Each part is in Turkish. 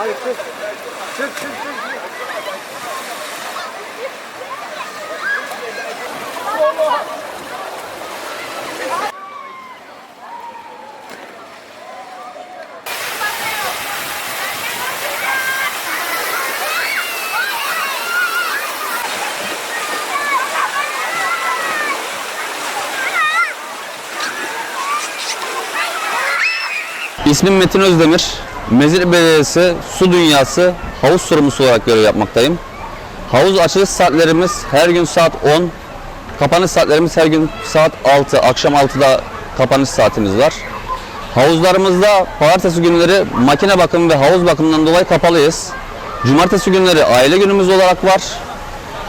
Hadi çık. Çık çık çık. İsmim Metin Özdemir. Mezirli Belediyesi Su Dünyası havuz sorumlusu olarak görev yapmaktayım. Havuz açılış saatlerimiz her gün saat 10, kapanış saatlerimiz her gün saat 6, akşam 6'da kapanış saatimiz var. Havuzlarımızda pazartesi günleri makine bakımı ve havuz bakımından dolayı kapalıyız. Cumartesi günleri aile günümüz olarak var.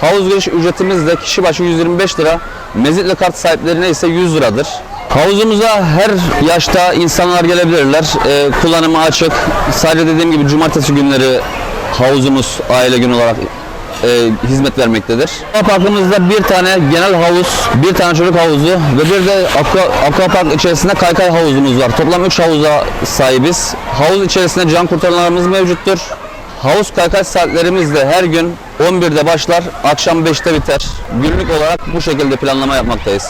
Havuz giriş ücretimiz de kişi başı 125 lira. Mezitli kart sahiplerine ise 100 liradır. Havuzumuza her yaşta insanlar gelebilirler. Ee, kullanımı açık. Sadece dediğim gibi cumartesi günleri havuzumuz aile günü olarak e, hizmet vermektedir. Parkımızda bir tane genel havuz, bir tane çocuk havuzu ve bir de aqua, aquapark içerisinde kaykay havuzumuz var. Toplam 3 havuza sahibiz. Havuz içerisinde can kurtaranlarımız mevcuttur. Havuz kaykay saatlerimiz de her gün 11'de başlar, akşam 5'te biter. Günlük olarak bu şekilde planlama yapmaktayız.